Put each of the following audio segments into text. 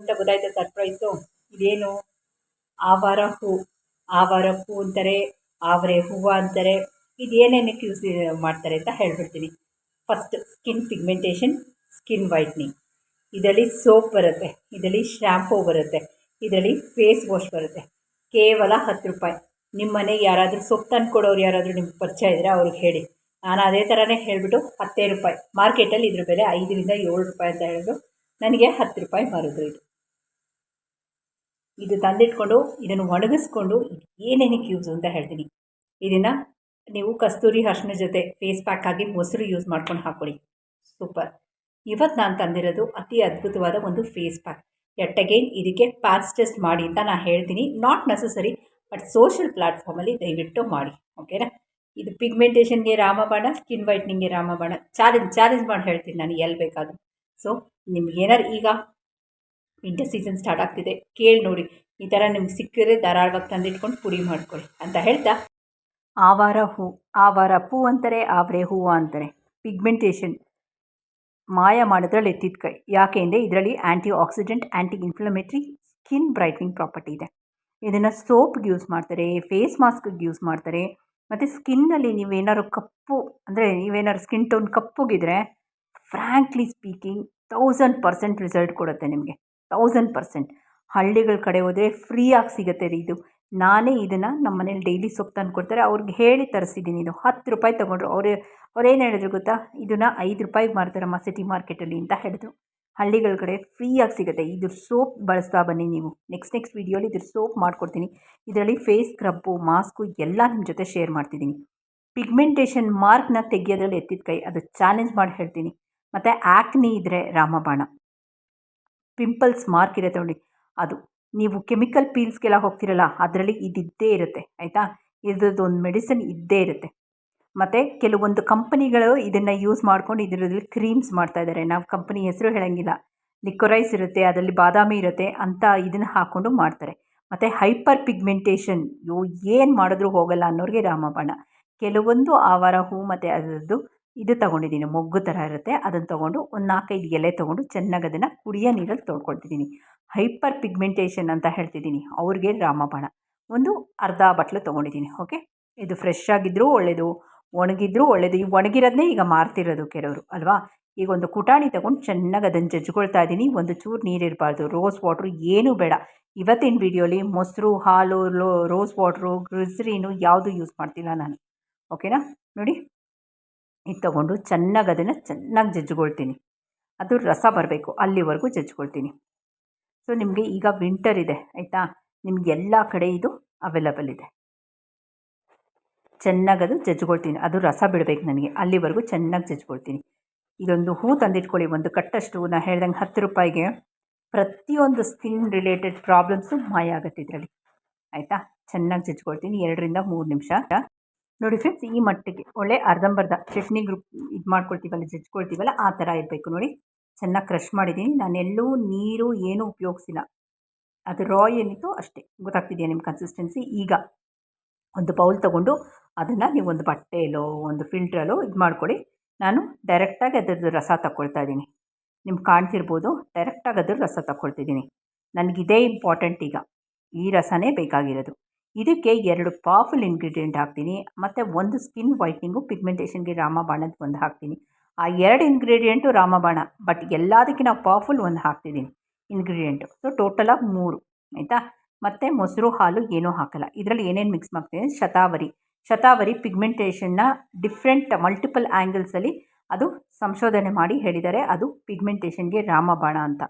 ಅಂತ ಗೊತ್ತಾಯ್ತಾ ಸರ್ಪ್ರೈಸು ಇದೇನು? ಆವಾರ ಹೂ ಆವಾರ ಹೂ ಅಂತಾರೆ, ಆವರೆ ಹೂವು ಅಂತಾರೆ ಇದು ಏನೇನಕ್ಕೆ ಯೂಸ್ ಮಾಡ್ತಾರೆ ಅಂತ ಹೇಳ್ಬಿಡ್ತೀನಿ. First skin pigmentation skin whitening ಇದರಲ್ಲಿ ಸೋಪ್ ಬರುತ್ತೆ, ಇದರಲ್ಲಿ ಶ್ಯಾಂಪೂ ಬರುತ್ತೆ, ಇದರಲ್ಲಿ ಫೇಸ್ ವಾಶ್ ಬರುತ್ತೆ. ಕೇವಲ ಹತ್ತು ರೂಪಾಯಿ. ನಿಮ್ಮ ಮನೆಗೆ ಯಾರಾದರೂ ಸೊಪ್ಪು ತಂದು ಕೊಡೋರು ಯಾರಾದರೂ ನಿಮ್ಗೆ ಪರಿಚಯ ಇದ್ದರೆ ಅವ್ರಿಗೆ ಹೇಳಿ. ನಾನು ಅದೇ ಥರನೇ ಹೇಳಿಬಿಟ್ಟು ಹತ್ತೇ ರೂಪಾಯಿ. ಮಾರ್ಕೆಟಲ್ಲಿ ಇದ್ರ ಬೆಲೆ ಐದರಿಂದ ಏಳು ರೂಪಾಯಿ ಅಂತ ಹೇಳಿದ್ರು ನನಗೆ ಹತ್ತು ರೂಪಾಯಿ ಮಾರೋದು ಇದು. ಇದು ತಂದಿಟ್ಕೊಂಡು, ಇದನ್ನು ಒಣಗಿಸ್ಕೊಂಡು ಏನೇನಕ್ಕೆ ಯೂಸು ಅಂತ ಹೇಳ್ತೀನಿ. ಇದನ್ನು ನೀವು ಕಸ್ತೂರಿ ಅರ್ಶಿನ ಜೊತೆ ಫೇಸ್ ಪ್ಯಾಕ್ ಆಗಿ ಮೊಸರು ಯೂಸ್ ಮಾಡ್ಕೊಂಡು ಹಾಕ್ಕೊಳ್ಳಿ ಸೂಪರ್ ಇವತ್ತು ನಾನು ತಂದಿರೋದು ಅತಿ ಅದ್ಭುತವಾದ ಒಂದು ಫೇಸ್ ಪ್ಯಾಕ್ ಎಟ್ ಅಗೇನ್ ಇದಕ್ಕೆ ಪ್ಯಾಚ್ ಟೆಸ್ಟ್ ಮಾಡಿ ಅಂತ ನಾನು ಹೇಳ್ತೀನಿ. ನಾಟ್ ನೆಸಸರಿ ಬಟ್ ಸೋಷಿಯಲ್ ಪ್ಲಾಟ್ಫಾರ್ಮಲ್ಲಿ ದಯವಿಟ್ಟು ಮಾಡಿ. ಓಕೆನಾ ಇದು ಪಿಗ್ಮೆಂಟೇಷನ್ಗೆ ರಾಮಬಾಣ ಸ್ಕಿನ್ ವೈಟ್ನಿಂಗ್ಗೆ ರಾಮಬಾಣ. ಚಾಲೆಂಜ್ ಚಾಲೆಂಜ್ ಮಾಡಿ ಹೇಳ್ತೀನಿ ನಾನು ಎಲ್ಲಿ ಬೇಕಾದರೂ. ಸೊ ನಿಮ್ಗೆ ಏನಾರು ಈಗ ವಿಂಟರ್ ಸೀಸನ್ ಸ್ಟಾರ್ಟ್ ಆಗ್ತಿದೆ. ಕೇಳಿ ನೋಡಿ, ಈ ಥರ ನಿಮ್ಗೆ ಸಿಕ್ಕಿದ್ರೆ ಧಾರಾಳವಾಗಿ ತಂದಿಟ್ಕೊಂಡು ಪುಡಿ ಮಾಡ್ಕೊಳ್ಳಿ ಅಂತ ಹೇಳ್ತಾ. ಆವಾರ ಹೂ, ಆವಾರ ಪೂ ಅಂತಾರೆ, ಆವರೆ ಹೂವು ಅಂತಾರೆ. ಪಿಗ್ಮೆಂಟೇಷನ್ ಮಾಯ ಮಾಡೋದ್ರಲ್ಲಿ ಎತ್ತಿದ ಕೈ. ಯಾಕೆ ಅಂದರೆ ಇದರಲ್ಲಿ antioxidant anti inflammatory skin brightening property ಇದೆ. ಇದನ್ನು ಸೋಪ್ಗೆ ಯೂಸ್ ಮಾಡ್ತಾರೆ ಫೇಸ್ ಮಾಸ್ಕ್ಗೆ ಯೂಸ್ ಮಾಡ್ತಾರೆ. ಮತ್ತು ಸ್ಕಿನ್ನಲ್ಲಿ ನೀವೇನಾದ್ರು ಕಪ್ಪು, ಅಂದರೆ ನೀವೇನಾದ್ರು skin tone ಕಪ್ಪುಗಿದ್ರೆ frankly speaking thousand percent result ಕೊಡುತ್ತೆ ನಿಮಗೆ. ತೌಸಂಡ್ ಪರ್ಸೆಂಟ್ ಹಳ್ಳಿಗಳ ಕಡೆ ಹೋದರೆ ಫ್ರೀಯಾಗಿ ಸಿಗುತ್ತೆ ರೀ ಇದು. ನಾನೇ ಇದನ್ನು ನಮ್ಮ ಮನೇಲಿ ಡೈಲಿ ಸೊಪ್ಪು ತಂದು ಕೊಡ್ತಾರೆ. ಅವ್ರಿಗೆ ಹೇಳಿ ತರಿಸಿದ್ದೀನಿ ಇದು. ಹತ್ತು ರೂಪಾಯಿ ತೊಗೊಂಡ್ರು. ಅವರೇ, ಅವ್ರೇನು ಹೇಳಿದ್ರು ಗೊತ್ತಾ? ಇದನ್ನು ಐದು ರೂಪಾಯಿಗೆ ಮಾರ್ತಾರಮ್ಮ ಸಿಟಿ ಮಾರ್ಕೆಟಲ್ಲಿ ಅಂತ ಹೇಳಿದ್ರು. ಹಳ್ಳಿಗಳ ಕಡೆ ಫ್ರೀಯಾಗಿ ಸಿಗುತ್ತೆ. ಇದು ಸೋಪ್ ಬಳಸ್ತಾ ಬನ್ನಿ ನೀವು. ನೆಕ್ಸ್ಟ್ ನೆಕ್ಸ್ಟ್ ವೀಡಿಯೋಲಿ ಇದ್ರ ಸೋಪ್ ಮಾಡ್ಕೊಡ್ತೀನಿ. ಇದರಲ್ಲಿ ಫೇಸ್ ಸ್ಕ್ರಬ್ಬು ಮಾಸ್ಕು ಎಲ್ಲ ನಿಮ್ಮ ಜೊತೆ ಶೇರ್ ಮಾಡ್ತಿದ್ದೀನಿ. ಪಿಗ್ಮೆಂಟೇಷನ್ ಮಾರ್ಕ್ನ ತೆಗೆಯೋದ್ರಲ್ಲಿ ಎತ್ತಿದ ಕೈ. ಅದು ಚಾಲೆಂಜ್ ಮಾಡಿ ಹೇಳ್ತೀನಿ. ಮತ್ತು ಆ್ಯಕ್ನಿ ಇದ್ದರೆ ರಾಮಬಾಣ. ಪಿಂಪಲ್ಸ್ ಮಾರ್ಕ್ ಇರುತ್ತೆ ನೋಡಿ ಅದು ನೀವು ಕೆಮಿಕಲ್ ಪೀಲ್ಸ್ಗೆಲ್ಲ ಹೋಗ್ತಿರಲ್ಲ, ಅದರಲ್ಲಿ ಇದಿದ್ದೇ ಇರುತ್ತೆ, ಆಯಿತಾ? ಇದ್ರದ್ದು ಒಂದು ಮೆಡಿಸಿನ್ ಇದ್ದೇ ಇರುತ್ತೆ. ಮತ್ತು ಕೆಲವೊಂದು ಕಂಪನಿಗಳು ಇದನ್ನು ಯೂಸ್ ಮಾಡ್ಕೊಂಡು ಇದರಲ್ಲಿ ಕ್ರೀಮ್ಸ್ ಮಾಡ್ತಾ ಇದ್ದಾರೆ ನಾವು ಕಂಪನಿ ಹೆಸರು ಹೇಳೋಂಗಿಲ್ಲ. ಲಿಕ್ಕೊರೈಸ್ ಇರುತ್ತೆ, ಅದರಲ್ಲಿ ಬಾದಾಮಿ ಇರುತ್ತೆ ಅಂತ ಇದನ್ನು ಹಾಕ್ಕೊಂಡು ಮಾಡ್ತಾರೆ. ಮತ್ತು ಹೈಪರ್ ಪಿಗ್ಮೆಂಟೇಷನ್, ಯೋ ಏನು ಮಾಡಿದ್ರೂ ಹೋಗಲ್ಲ ಅನ್ನೋರಿಗೆ ರಾಮಬಾಣ. ಕೆಲವೊಂದು ಆವಾರ ಹೂ ಮತ್ತು ಅದರದ್ದು ಇದು ತೊಗೊಂಡಿದ್ದೀನಿ. ಮೊಗ್ಗು ಥರ ಇರುತ್ತೆ. ಅದನ್ನು ತೊಗೊಂಡು ಒಂದು ನಾಲ್ಕೈದು ಎಲೆ ತೊಗೊಂಡು ಚೆನ್ನಾಗಿ ಅದನ್ನು ಕುಡಿಯೋ ನೀರಲ್ಲಿ ತೊಳ್ಕೊಳ್ತಿದ್ದೀನಿ. ಹೈಪರ್ ಪಿಗ್ಮೆಂಟೇಷನ್ ಅಂತ ಹೇಳ್ತಿದ್ದೀನಿ. ಅವ್ರಿಗೆ ರಾಮಬಾಣ. ಒಂದು ಅರ್ಧ ಬಟ್ಲು ತೊಗೊಂಡಿದ್ದೀನಿ. ಓಕೆ? ಇದು ಫ್ರೆಶ್ ಆಗಿದ್ದರೂ ಒಳ್ಳೆಯದು ಒಣಗಿದ್ರೂ ಒಳ್ಳೆಯದು ಈ ಒಣಗಿರೋದನ್ನೇ ಈಗ ಮಾರ್ತಿರೋದು ಕೆಲವರು, ಅಲ್ವಾ? ಈಗ ಒಂದು ಕುಟಾಣಿ ತೊಗೊಂಡು ಚೆನ್ನಾಗಿ ಅದನ್ನು ಜಜ್ಕೊಳ್ತಾ ಇದ್ದೀನಿ. ಒಂದು ಚೂರು ನೀರಿರಬಾರ್ದು ರೋಸ್ ವಾಟ್ರು ಏನೂ ಬೇಡ. ಇವತ್ತಿನ ವೀಡಿಯೋಲಿ ಮೊಸರು, ಹಾಲು ರೋಸ್ ವಾಟ್ರು ಗ್ರಿಸ್ರೀನು ಯಾವುದು ಯೂಸ್ ಮಾಡ್ತಿಲ್ಲ ನಾನು. ಓಕೆನಾ? ನೋಡಿ. ಇದು ತಗೊಂಡು ಚೆನ್ನಾಗಿ ಅದನ್ನು ಚೆನ್ನಾಗಿ ಜಜ್ಕೊಳ್ತೀನಿ ಅದು ರಸ ಬರಬೇಕು, ಅಲ್ಲಿವರೆಗೂ ಜಜ್ಕೊಳ್ತೀನಿ ಸೊ ನಿಮಗೆ ಈಗ ವಿಂಟರ್ ಇದೆ, ಆಯಿತಾ? ನಿಮ್ಗೆ ಎಲ್ಲ ಕಡೆ ಇದು ಅವೈಲಬಲ್ ಇದೆ. ಚೆನ್ನಾಗಿ ಅದು ಜಜ್ಕೊಳ್ತೀನಿ ಅದು ರಸ ಬಿಡಬೇಕು ನನಗೆ, ಅಲ್ಲಿವರೆಗೂ ಚೆನ್ನಾಗಿ ಜಜ್ಕೊಳ್ತೀನಿ ಇದೊಂದು ಹೂ ತಂದಿಟ್ಕೊಳ್ಳಿ, ಒಂದು ಕಟ್ಟಷ್ಟು. ನಾನು ಹೇಳ್ದಂಗೆ ಹತ್ತು ರೂಪಾಯಿಗೆ ಪ್ರತಿಯೊಂದು ಸ್ಕಿನ್ ರಿಲೇಟೆಡ್ ಪ್ರಾಬ್ಲಮ್ಸು ಮಾಯ ಆಗುತ್ತೆ ಇದರಲ್ಲಿ. ಆಯಿತಾ? ಚೆನ್ನಾಗಿ ಜಜ್ಕೊಳ್ತೀನಿ ಎರಡರಿಂದ ಮೂರು ನಿಮಿಷ. ನೋಡಿ ಫ್ರೆಂಡ್ಸ್ ಈ ಮಟ್ಟಿಗೆ ಒಳ್ಳೆ ಅರ್ಧಂಬರ್ಧ ಚಟ್ನಿ ಗ್ರೂಪ್ ಇದು ಮಾಡ್ಕೊಳ್ತೀವಲ್ಲ ಜಜ್ಕೊಳ್ತೀವಲ್ಲ ಆ ಥರ ಇರಬೇಕು ನೋಡಿ. ಚೆನ್ನಾಗಿ ಕ್ರಷ್ ಮಾಡಿದ್ದೀನಿ. ನಾನೆಲ್ಲೂ ನೀರು ಏನೂ ಉಪಯೋಗಿಸಿಲ್ಲ. ಅದು ರಾ ಏನಿತ್ತು ಅಷ್ಟೇ. ಗೊತ್ತಾಗ್ತಿದೆಯಾ ನಿಮ್ಮ ಕನ್ಸಿಸ್ಟೆನ್ಸಿ ಈಗ ಒಂದು ಬೌಲ್ ತೊಗೊಂಡು ಅದನ್ನು ನೀವು ಒಂದು ಬಟ್ಟೆಯಲ್ಲೋ, ಒಂದು ಫಿಲ್ಟ್ರಲ್ಲೋ ಇದು ಮಾಡ್ಕೊಳ್ಳಿ ನಾನು ಡೈರೆಕ್ಟಾಗಿ ಅದರದ್ದು ರಸ ತಗೊಳ್ತಾ ಇದ್ದೀನಿ. ನಿಮ್ಗೆ ಕಾಣ್ತಿರ್ಬೋದು ಡೈರೆಕ್ಟಾಗಿ ಅದ್ರ ರಸ ತಗೊಳ್ತಿದ್ದೀನಿ ನನಗಿದೇ ಇಂಪಾರ್ಟೆಂಟ್ ಈಗ. ಈ ರಸನೇ ಬೇಕಾಗಿರೋದು. ಇದಕ್ಕೆ ಎರಡು ಪವರ್ಫುಲ್ ಇಂಗ್ರೀಡಿಯೆಂಟ್ ಹಾಕ್ತೀನಿ, ಮತ್ತು ಒಂದು ಸ್ಕಿನ್ ವೈಟ್ನಿಂಗು ಪಿಗ್ಮೆಂಟೇಷನ್ಗೆ ರಾಮಬಾಣದ ಒಂದು ಹಾಕ್ತೀನಿ. ಆ ಎರಡು ಇಂಗ್ರೀಡಿಯೆಂಟು ರಾಮಬಾಣ ಬಟ್ ಎಲ್ಲದಕ್ಕಿಂತ ಪವರ್ಫುಲ್ ಒಂದು ಹಾಕ್ತಿದ್ದೀನಿ ಇಂಗ್ರೀಡಿಯೆಂಟು ಸೊ ಟೋಟಲಾಗಿ ಮೂರು, ಆಯಿತಾ? ಮತ್ತು ಮೊಸರು, ಹಾಲು ಏನೂ ಹಾಕಲ್ಲ. ಇದರಲ್ಲಿ ಏನೇನು ಮಿಕ್ಸ್ ಮಾಡ್ತೀನಿ ಶತಾವರಿ. ಶತಾವರಿ ಪಿಗ್ಮೆಂಟೇಷನ್ನ ಡಿಫ್ರೆಂಟ್ ಮಲ್ಟಿಪಲ್ ಆ್ಯಂಗಲ್ಸಲ್ಲಿ ಅದು ಸಂಶೋಧನೆ ಮಾಡಿ ಹೇಳಿದ್ದಾರೆ ಅದು ಪಿಗ್ಮೆಂಟೇಷನ್ಗೆ ರಾಮಬಾಣ ಅಂತ.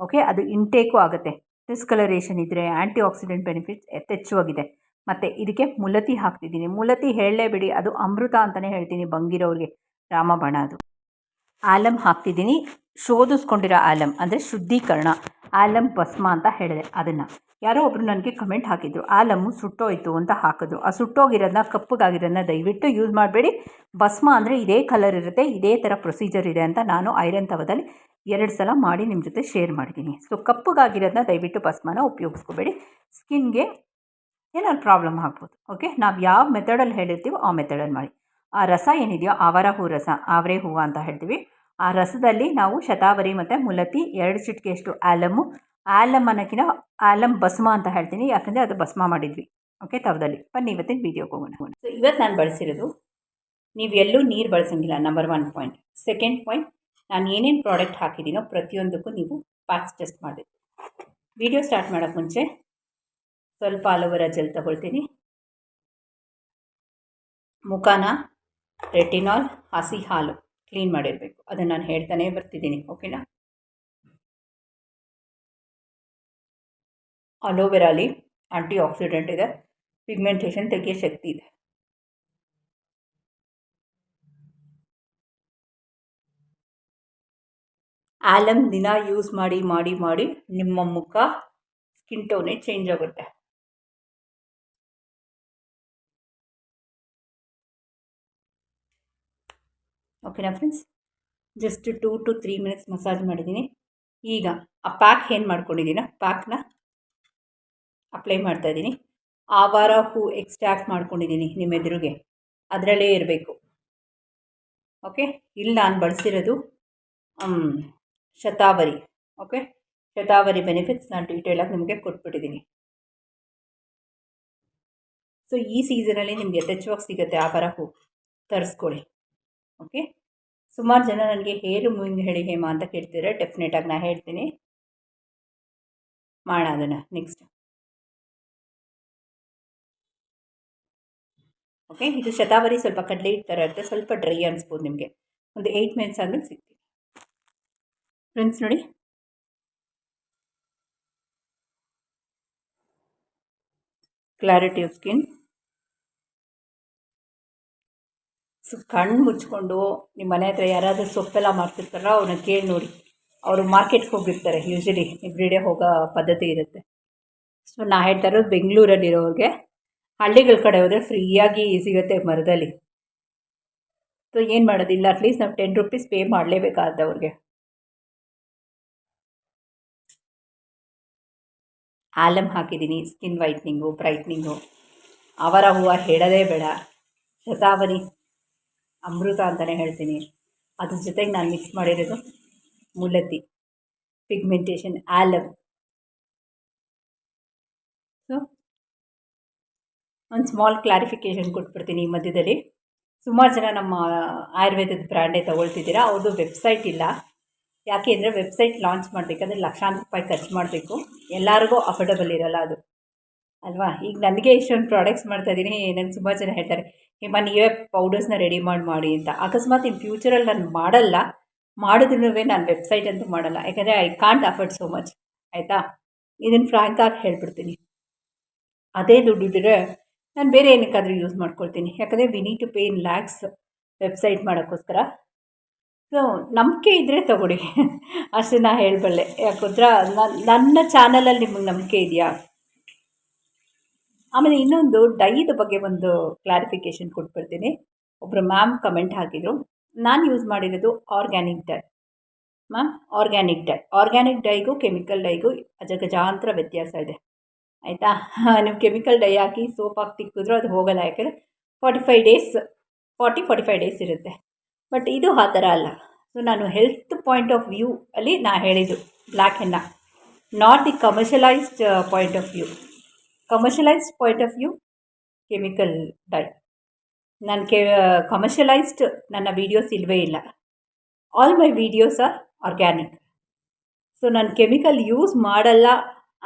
ಓಕೆ ಅದು ಇಂಟೇಕು ಆಗುತ್ತೆ. ಡಿಸ್ಕಲರೇಷನ್ ಇದ್ದರೆ ಆ್ಯಂಟಿ ಆಕ್ಸಿಡೆಂಟ್ ಬೆನಿಫಿಟ್ಸ್ ಯಥೇಚ್ಛವಾಗಿದೆ ಮತ್ತು ಇದಕ್ಕೆ ಮುಲತಿ ಹಾಕ್ತಿದ್ದೀನಿ. ಮುಲತಿ ಹೇಳಲೇಬೇಡಿ ಅದು ಅಮೃತ ಅಂತಲೇ ಹೇಳ್ತೀನಿ ಬಂಗಿರೋರಿಗೆ. ರಾಮಬಾಣ ಅದು. ಆಲಮ್ ಹಾಕ್ತಿದ್ದೀನಿ. ಶೋಧಿಸ್ಕೊಂಡಿರೋ ಆಲಮ್ ಅಂದರೆ ಶುದ್ಧೀಕರಣ. ಆಲಮ್ ಭಸ್ಮ ಅಂತ ಹೇಳಿದೆ ಅದನ್ನು. ಯಾರೋ ಒಬ್ಬರು ನನಗೆ ಕಮೆಂಟ್ ಹಾಕಿದ್ರು, ಆಲಮ್ಮು ಸುಟ್ಟೋಯ್ತು ಅಂತ ಹಾಕಿದ್ರು. ಆ ಸುಟ್ಟೋಗಿರೋದನ್ನ ಕಪ್ಪಗಾಗಿರೋದನ್ನ ದಯವಿಟ್ಟು ಯೂಸ್ ಮಾಡಬೇಡಿ. ಭಸ್ಮ ಅಂದರೆ ಇದೇ ಕಲರ್ ಇರುತ್ತೆ, ಇದೇ ಥರ ಪ್ರೊಸೀಜರ್ ಇದೆ ಅಂತ ನಾನು ಐರನ್ ತವದಲ್ಲಿ ಎರಡು ಸಲ ಮಾಡಿ ನಿಮ್ಮ ಜೊತೆ ಶೇರ್ ಮಾಡಿದ್ದೀನಿ ಸೊ ಕಪ್ಪಗಾಗಿರೋದನ್ನ ದಯವಿಟ್ಟು ಭಸ್ಮನ ಉಪಯೋಗಿಸ್ಕೋಬೇಡಿ. ಸ್ಕಿನ್ಗೆ ಏನಾದ್ರು ಪ್ರಾಬ್ಲಮ್ ಆಗ್ಬೋದು ಓಕೆ ನಾವು ಯಾವ ಮೆಥಡಲ್ಲಿ ಹೇಳಿರ್ತೀವೋ ಆ ಮೆಥಡಲ್ಲಿ ಮಾಡಿ. ಆ ರಸ ಏನಿದೆಯೋ ಆವರ ಹೂ ರಸ, ಆವರೆ ಹೂವು ಅಂತ ಹೇಳ್ತೀವಿ. ಆ ರಸದಲ್ಲಿ ನಾವು ಶತಾವರಿ ಮತ್ತು ಮುಲತಿ ಎರಡು ಚಿಟಿಕೆಯಷ್ಟು ಆಲಮ್ ಅನ್ನೋಕ್ಕಿಂತ ಆಲಮ್ ಭಸ್ಮ ಅಂತ ಹೇಳ್ತೀನಿ, ಯಾಕಂದರೆ ಅದು ಭಸ್ಮ ಮಾಡಿದ್ವಿ. ಓಕೆ ತವದಲ್ಲಿ ಬನ್ನಿ ಇವತ್ತಿನ ವೀಡಿಯೋಗೆ ಹೋಗೋಣ. ಸೊ ಇವತ್ತು ನಾನು ಬಳಸಿರೋದು ನೀವು ಎಲ್ಲೂ ನೀರು ಬಳಸೋಂಗಿಲ್ಲ number one point second point ನಾನು ಏನೇನು ಪ್ರಾಡಕ್ಟ್ ಹಾಕಿದ್ದೀನೋ ಪ್ರತಿಯೊಂದಕ್ಕೂ ನೀವು ಪ್ಯಾಕ್ಸ್ ಟೆಸ್ಟ್ ಮಾಡಿ. ವಿಡಿಯೋ ಸ್ಟಾರ್ಟ್ ಮಾಡೋಕ್ಕೆ ಮುಂಚೆ ಸ್ವಲ್ಪ ಅಲೋವೆರಾ ಜೆಲ್ ತಗೊಳ್ತೀನಿ. ಮುಖಾನ ರೆಟಿನಾಲ್ ಹಸಿ ಹಾಲು. ಕ್ಲೀನ್ ಮಾಡಿರಬೇಕು. ಅದನ್ನು ನಾನು ಹೇಳ್ತಾನೆ ಬರ್ತಿದ್ದೀನಿ, ಓಕೆನಾ? ಅಲೋವೆರಾಲಿ ಆಂಟಿ ಆಕ್ಸಿಡೆಂಟ್ ಇದೆ. ಪಿಗ್ಮೆಂಟೇಷನ್ ತೆಗೆಯೋ ಶಕ್ತಿ ಇದೆ. ಆಲಮ್ ದಿನ ಯೂಸ್ ಮಾಡಿ ಮಾಡಿ ಮಾಡಿ ನಿಮ್ಮ ಮುಖ ಸ್ಕಿನ್ ಟೋನೇ ಚೇಂಜ್ ಆಗುತ್ತೆ. ಓಕೆನಾ friends just two to three minutes massage ಮಾಡಿದ್ದೀನಿ. ಈಗ ಆ ಪ್ಯಾಕ್ ಏನು ಮಾಡ್ಕೊಂಡಿದ್ದೀನ? ಪ್ಯಾಕ್ನ ಅಪ್ಲೈ ಮಾಡ್ತಾಯಿದ್ದೀನಿ ವಾರ ಹೂ ಎಕ್ಸ್ಟ್ರಾಕ್ಟ್ ಮಾಡ್ಕೊಂಡಿದ್ದೀನಿ ನಿಮ್ಮ ಎದುರಿಗೆ. ಅದರಲ್ಲೇ ಇರಬೇಕು. ಓಕೆ ಇಲ್ಲಿ ನಾನು ಬಳಸಿರೋದು ಶತಾವರಿ. ಓಕೆ ಶತಾವರಿ ಬೆನಿಫಿಟ್ಸ್ ನಾನು ಡೀಟೇಲಾಗಿ ನಿಮಗೆ ಕೊಟ್ಬಿಟ್ಟಿದ್ದೀನಿ. ಸೊ ಈ ಸೀಸನಲ್ಲಿ ನಿಮಗೆ ಯಥೇಚ್ಛವಾಗಿ ಸಿಗುತ್ತೆ ಆವಾರ ಹೂ. ತರಿಸ್ಕೊಳ್ಳಿ. ಓಕೆ ಸುಮಾರು ಜನ ನನಗೆ ಹೇರು ಮೂವಿಂಗ್ ಹೇಳಿ ಹೇಮ ಅಂತ ಕೇಳ್ತಿದ್ರೆ ಡೆಫಿನೆಟಾಗಿ ನಾನು ಹೇಳ್ತೀನಿ. ಮಾಡೋಣ ಅದನ್ನು ನೆಕ್ಸ್ಟ್ ಓಕೆ ಇದು ಶತಾವರಿ ಸ್ವಲ್ಪ ಕಡಲೆ ಹಿಟ್ಟು ಥರ ಇರುತ್ತೆ. ಸ್ವಲ್ಪ ಡ್ರೈ ಅನಿಸ್ಬೋದು ನಿಮಗೆ. ಒಂದು ಏಯ್ಟ್ ಮಿನಿಟ್ಸ್ ಆದಮೇಲೆ ಸಿಗ್ತೀನಿ. ಫ್ರೆಂಡ್ಸ್ ನೋಡಿ? ಕ್ಲಾರಿಟಿ ಆಫ್ ಸ್ಕಿನ್ ಸೊ, ಕಣ್ಣು ಮುಚ್ಕೊಂಡು ನಿಮ್ಮ ಮನೆ ಹತ್ರ ಯಾರಾದರೂ ಸೊಪ್ಪೆಲ್ಲ ಮಾಡ್ತಿರ್ತಾರೋ ಅವ್ರನ್ನ ಕೇಳಿ ನೋಡಿ. ಅವರು ಮಾರ್ಕೆಟ್ಗೆ ಹೋಗಿರ್ತಾರೆ ಯೂಶಲಿ ಎವ್ರಿ ಡೇ ಹೋಗೋ ಪದ್ಧತಿ ಇರುತ್ತೆ. ಸೊ ನಾ ಹೇಳ್ತಾ ಇರೋದು ಬೆಂಗಳೂರಲ್ಲಿರೋರಿಗೆ ಹಳ್ಳಿಗಳ ಕಡೆ ಹೋದರೆ ಫ್ರೀಯಾಗಿ ಸಿಗುತ್ತೆ ಮರದಲ್ಲಿ. ಸೊ ಏನು ಮಾಡೋದಿಲ್ಲ ಅಟ್ಲೀಸ್ಟ್ ನಾವು ಟೆನ್ ರುಪೀಸ್ ಪೇ ಮಾಡಲೇಬೇಕಾದವ್ರಿಗೆ. ಆಲಮ್ ಹಾಕಿದ್ದೀನಿ ಸ್ಕಿನ್ ವೈಟ್ನಿಂಗು ಬ್ರೈಟ್ನಿಂಗು ಅವರ ಹೂವು ಹೇಳೋದೇ ಬೇಡ. ಶತಾವರಿ ಅಮೃತ ಅಂತಲೇ ಹೇಳ್ತೀನಿ. ಅದ್ರ ಜೊತೆಗೆ ನಾನು ಮಿಕ್ಸ್ ಮಾಡಿರೋದು ಮುಲತಿ ಪಿಗ್ಮೆಂಟೇಷನ್ ಆಲಮ್ ಸೊ ಒಂದು ಸ್ಮಾಲ್ ಕ್ಲಾರಿಫಿಕೇಷನ್ ಕೊಟ್ಬಿಡ್ತೀನಿ ಈ ಮಧ್ಯದಲ್ಲಿ. ಸುಮಾರು ಜನ ನಮ್ಮ ಆಯುರ್ವೇದದ ಬ್ರ್ಯಾಂಡೇ ತೊಗೊಳ್ತಿದ್ದೀರಾ ಅವ್ರದ್ದು ವೆಬ್ಸೈಟ್ ಇಲ್ಲ. ಯಾಕೆ ಅಂದರೆ ವೆಬ್ಸೈಟ್ ಲಾಂಚ್ ಮಾಡಬೇಕಂದ್ರೆ ಲಕ್ಷಾಂತರ ರೂಪಾಯಿ ಖರ್ಚು ಮಾಡಬೇಕು. ಎಲ್ಲರಿಗೂ ಅಫೋರ್ಡಬಲ್ ಇರೋಲ್ಲ ಅದು. ಅಲ್ವಾ? ಈಗ ನನಗೆ ಇಷ್ಟೊಂದು ಪ್ರಾಡಕ್ಟ್ಸ್ ಮಾಡ್ತಾಯಿದ್ದೀನಿ ನನಗೆ ತುಂಬ ಜನ ಹೇಳ್ತಾರೆ ಹಿಮ್ಮ ನೀವೇ ಪೌಡರ್ಸ್ನ ರೆಡಿ ಮಾಡಿ ಮಾಡಿ ಅಂತ. ಅಕಸ್ಮಾತ್ ಇನ್ ಫ್ಯೂಚರಲ್ಲಿ ನಾನು ಮಾಡಲ್ಲ. ಮಾಡಿದ್ರೂ ನಾನು ವೆಬ್ಸೈಟ್ ಅಂತೂ ಮಾಡಲ್ಲ. ಯಾಕಂದರೆ I can't afford so much ಆಯಿತಾ? ಇದನ್ನು ಫ್ರಾಂಕಾಗಿ ಹೇಳ್ಬಿಡ್ತೀನಿ. ಅದೇ ದುಡ್ಡಿದ್ರೆ ನಾನು ಬೇರೆ ಏನಕ್ಕಾದರೂ ಯೂಸ್ ಮಾಡ್ಕೊಳ್ತೀನಿ. ಯಾಕಂದರೆ we need to pay in lakhs website ಮಾಡೋಕ್ಕೋಸ್ಕರ. ಸೊ ನಂಬಿಕೆ ಇದ್ದರೆ ತಗೊಳ್ಳಿ. ಅಷ್ಟೇ ನಾ ಹೇಳಬಲ್ಲೆ. ಯಾಕಂದ್ರೆ ನನ್ನ ಚಾನಲಲ್ಲಿ ನಿಮಗೆ ನಂಬಿಕೆ ಇದೆಯಾ? ಆಮೇಲೆ ಇನ್ನೊಂದು ಡೈದ ಬಗ್ಗೆ ಒಂದು ಕ್ಲಾರಿಫಿಕೇಷನ್ ಕೊಟ್ಬಿಡ್ತೀನಿ. ಒಬ್ಬರು ಮ್ಯಾಮ್ ಕಮೆಂಟ್ ಹಾಕಿದರು, ನಾನು ಯೂಸ್ ಮಾಡಿರೋದು organic dye ma'am organic dye organic ಡೈಗೂ chemical ಡೈಗೂ ಅಜಗಜಾಂತರ ವ್ಯತ್ಯಾಸ ಇದೆ. ಆಯಿತಾ? ನೀವು ಕೆಮಿಕಲ್ ಡೈ ಹಾಕಿ ಸೋಪ್ ಹಾಕಿ ತಿಕ್ಕಿದ್ರು ಅದು ಹೋಗಲ್ಲ. ಯಾಕಂದರೆ forty five days forty forty five days ಇರುತ್ತೆ. ಬಟ್ ಇದು ಆ ಥರ ಅಲ್ಲ. ಸೊ ನಾನು ಹೆಲ್ತ್ ಪಾಯಿಂಟ್ ಆಫ್ ವ್ಯೂ ಅಲ್ಲಿ ನಾ ಹೇಳಿದ್ದು black henna not the commercialised point of view commercialised point of view chemical dye ನಾನು ಕೆ ಕಮರ್ಷಿಯಲೈಸ್ಡ್ ನನ್ನ ವೀಡಿಯೋಸ್ ಇಲ್ಲವೇ ಇಲ್ಲ. All my videos are organic so ನಾನು ಕೆಮಿಕಲ್ ಯೂಸ್ ಮಾಡಲ್ಲ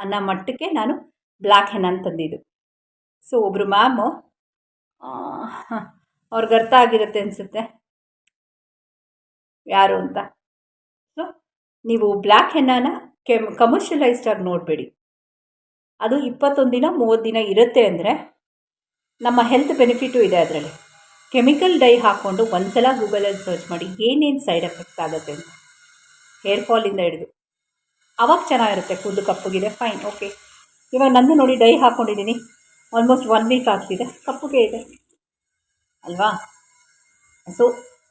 ಅನ್ನೋ ಮಟ್ಟಕ್ಕೆ ನಾನು ಬ್ಲ್ಯಾಕ್ ಹೆನ್ ತಂದಿದ್ದು. ಸೊ ಒಬ್ಬರು ಮ್ಯಾಮು ಅವ್ರಿಗೆ ಅರ್ಥ ಆಗಿರುತ್ತೆ ಅನಿಸುತ್ತೆ. ಯಾರು ಅಂತ? ಸೊ ನೀವು ಬ್ಲ್ಯಾಕ್ ಹೆನ್ನಾನ ಕೆಮ್ ಕಮರ್ಷಿಯಲೈಸ್ಡ್ ಆಗಿ ನೋಡಬೇಡಿ. ಅದು ಇಪ್ಪತ್ತೊಂದು ದಿನ, ಮೂವತ್ತು ದಿನ ಇರುತ್ತೆ ಅಂದರೆ ನಮ್ಮ ಹೆಲ್ತ್ ಬೆನಿಫಿಟು ಇದೆ ಅದರಲ್ಲಿ. ಕೆಮಿಕಲ್ ಡೈ ಹಾಕ್ಕೊಂಡು ಒಂದು ಸಲ ಗೂಗಲಲ್ಲಿ ಸರ್ಚ್ ಮಾಡಿ ಏನೇನು ಸೈಡ್ ಎಫೆಕ್ಟ್ಸ್ ಆಗುತ್ತೆ ಅಂತ. ಹೇರ್ ಫಾಲಿಂದ ಹಿಡಿದು. ಅವಾಗ ಚೆನ್ನಾಗಿರುತ್ತೆ, ಕೂದಲು ಕಪ್ಪುಗಿದೆ ಫೈನ್ ಓಕೆ ಇವಾಗ ನಂದು ನೋಡಿ ಡೈ ಹಾಕ್ಕೊಂಡಿದ್ದೀನಿ ಆಲ್ಮೋಸ್ಟ್ ಒನ್ ವೀಕ್ ಆಗ್ತಿದೆ, ಕಪ್ಪುಗೆ ಇದೆ. ಅಲ್ವಾ? ಸೊ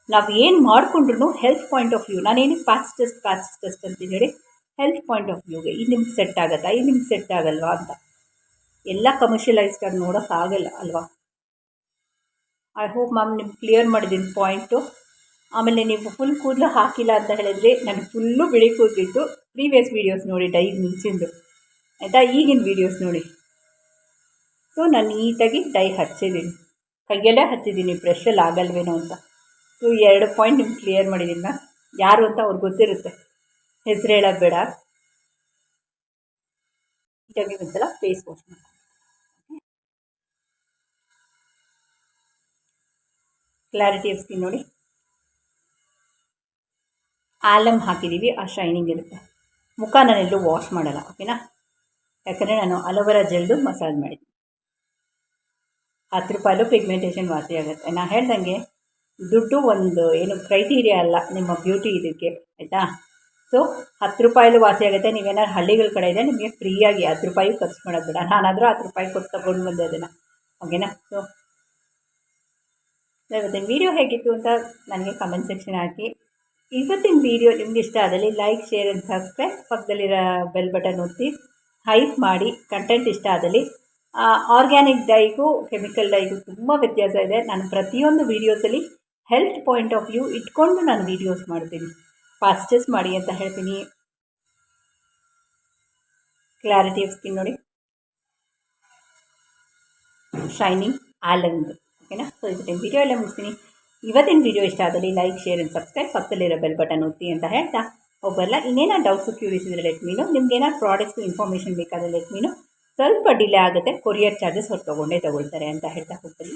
ನಾವು ಏನು ಮಾಡಿಕೊಂಡ್ರು ಹೆಲ್ತ್ ಪಾಯಿಂಟ್ ಆಫ್ ವ್ಯೂ ನಾನೇನು ಪ್ಯಾಚ್ ಟೆಸ್ಟ್ ಪ್ಯಾಚ್ ಟೆಸ್ಟ್ ಅಂತ ಹೇಳಿ ಹೆಲ್ತ್ ಪಾಯಿಂಟ್ ಆಫ್ ವ್ಯೂಗೆ ಇದು ನಿಮ್ಗೆ ಸೆಟ್ ಆಗುತ್ತಾ ಇದು ನಿಮ್ಗೆ ಸೆಟ್ ಆಗಲ್ವಾ ಅಂತ. ಎಲ್ಲ ಕಮರ್ಷಿಯಲೈಸ್ಡ್ ಆಗಿ ನೋಡೋಕ್ಕಾಗಲ್ಲ ಅಲ್ವಾ? ಐ ಹೋಪ್ ಮ್ಯಾಮ್ ನಿಮ್ಗೆ ಕ್ಲಿಯರ್ ಮಾಡಿದ್ದೀನಿ ಪಾಯಿಂಟು ಆಮೇಲೆ ನೀವು ಫುಲ್ ಕೂದಲು ಹಾಕಿಲ್ಲ ಅಂತ ಹೇಳಿದ್ರೆ ನನಗೆ ಫುಲ್ಲು ಬಿಳಿ ಕೂದಲಿತ್ತು. ಪ್ರೀವಿಯಸ್ ವೀಡಿಯೋಸ್ ನೋಡಿ, ಡೈ ಮುಂಚಿಂದು. ಆಯಿತಾ? ಈಗಿನ ವೀಡಿಯೋಸ್ ನೋಡಿ. ಸೊ ನಾನು ನೀಟಾಗಿ ಡೈ ಹಚ್ಚಿದ್ದೀನಿ ಕೈಯಲ್ಲೇ ಹಚ್ಚಿದ್ದೀನಿ ಬ್ರಷಲ್ಲಿ ಆಗಲ್ವೇನೋ ಅಂತ. ಸೊ ಎರಡು ಪಾಯಿಂಟ್ ನಿಮ್ಗೆ ಕ್ಲಿಯರ್ ಮಾಡಿದ್ದೀನಿ ಮ್ಯಾಮ್ ಯಾರು ಅಂತ ಅವ್ರಿಗೆ ಗೊತ್ತಿರುತ್ತೆ. ಹೆಸರು ಹೇಳೋದು ಬೇಡ. ನೀಟಾಗಿ ಒಂದ್ಸಲ ಫೇಸ್ ವಾಶ್ ಮಾಡಿ ಕ್ಲಾರಿಟಿ ಆಫ್ ಸ್ಕಿನ್ ನೋಡಿ. ಆಲಮ್ ಹಾಕಿದ್ದೀವಿ ಆ ಶೈನಿಂಗ್ ಇರುತ್ತೆ. ಮುಖ ನಾನೆಲ್ಲೂ ವಾಶ್ ಮಾಡಲ್ಲ ಓಕೆನಾ ಯಾಕಂದರೆ ನಾನು ಅಲೋವೆರಾ ಜೆಲ್ದು ಮಸಾಜ್ ಮಾಡಿದ್ದೀನಿ ಹತ್ತು ರೂಪಾಯಲ್ಲೂ ಪಿಗ್ಮೆಂಟೇಷನ್ ವಾಸಿ ಆಗುತ್ತೆ. ನಾನು ಹೇಳ್ದಂಗೆ, ದುಡ್ಡು ಒಂದು ಏನು ಕ್ರೈಟೀರಿಯಾ ಅಲ್ಲ, ನಿಮ್ಮ ಬ್ಯೂಟಿ ಇದಕ್ಕೆ, ಆಯಿತಾ? ಸೊ ಹತ್ತು ರೂಪಾಯಲ್ಲೂ ವಾಸಿ ಆಗುತ್ತೆ. ನೀವೇನಾದ್ರು ಹಳ್ಳಿಗಳ ಕಡೆ ಇದೆ ನಿಮಗೆ ಫ್ರೀಯಾಗಿ ಹತ್ತು ರೂಪಾಯಿ ಖರ್ಚು ಮಾಡೋದು ಬೇಡ. ನಾನಾದರೂ ಹತ್ತು ರೂಪಾಯಿ ಕೊಟ್ಟು ತಗೊಂಡು ಬಂದೆ ಅದನ್ನು. ಓಕೆನಾ ಸೊ ಇವತ್ತಿನ ವೀಡಿಯೋ ಹೇಗಿತ್ತು ಅಂತ ನನಗೆ ಕಮೆಂಟ್ ಸೆಕ್ಷನ್ ಹಾಕಿ. ಇವತ್ತಿನ ವೀಡಿಯೋ ನಿಮ್ಗೆ ಇಷ್ಟ ಆದಲ್ಲಿ ಲೈಕ್ ಶೇರ್ ಆ್ಯಂಡ್ ಸಬ್ಸ್ಕ್ರೈಬ್ ಪಕ್ಕದಲ್ಲಿರೋ ಬೆಲ್ ಬಟನ್ ಒತ್ತಿ ಹೈಪ್ ಮಾಡಿ. ಕಂಟೆಂಟ್ ಇಷ್ಟ ಆದಲ್ಲಿ. ಆರ್ಗ್ಯಾನಿಕ್ ಡೈಗೂ ಕೆಮಿಕಲ್ ಡೈಗೂ ತುಂಬ ವ್ಯತ್ಯಾಸ ಇದೆ. ನಾನು ಪ್ರತಿಯೊಂದು ವೀಡಿಯೋಸಲ್ಲಿ ಹೆಲ್ತ್ ಪಾಯಿಂಟ್ ಆಫ್ ವ್ಯೂ ಇಟ್ಕೊಂಡು ನಾನು ವೀಡಿಯೋಸ್ ಮಾಡ್ತೀನಿ. ಫಾಸ್ಟೆಸ್ ಮಾಡಿ ಅಂತ ಹೇಳ್ತೀನಿ. ಕ್ಲಾರಿಟಿ ಸ್ಕಿನ್ ನೋಡಿ. ಶೈನಿಂಗ್ ಆಲಂಗ್ ಓಕೆನಾ ಸೊ ಇವತ್ತಿನ ವೀಡಿಯೋ ಎಲ್ಲ ಮುಗಿಸ್ತೀನಿ. ಇವತ್ತಿನ ವೀಡಿಯೋ ಇಷ್ಟ ಆದಲ್ಲಿ ಲೈಕ್ ಶೇರ್ ಆ್ಯಂಡ್ ಸಬ್ಸ್ಕ್ರೈಬ್ ಪಕ್ಕದಲ್ಲಿರೋ ಬೆಲ್ ಬಟನ್ ಒತ್ತಿ ಅಂತ ಹೇಳ್ತಾ. ಒಬ್ಬರಲ್ಲ ಇನ್ನೇನೋ ಡೌಟ್ಸು ಕ್ಯೂರಿಸ್ ಇದ್ರೆ ಲೆಟ್ ಮೀನು ನಿಮ್ಗೆ ಏನಾದ್ರು ಪ್ರಾಡಕ್ಟ್ಸ್ ಇನ್ಫಾರ್ಮೇಷನ್ ಬೇಕಾದರೆ ಲೆಟ್ ಮೀನು ಸ್ವಲ್ಪ ಡಿಲೇ ಆಗುತ್ತೆ ಕೊರಿಯರ್ ಚಾರ್ಜಸ್ ಅವ್ರು ತೊಗೊಂಡೇ ತಗೊಳ್ತಾರೆ ಅಂತ ಹೇಳ್ತಾ ಹೋಗ್ತೀನಿ.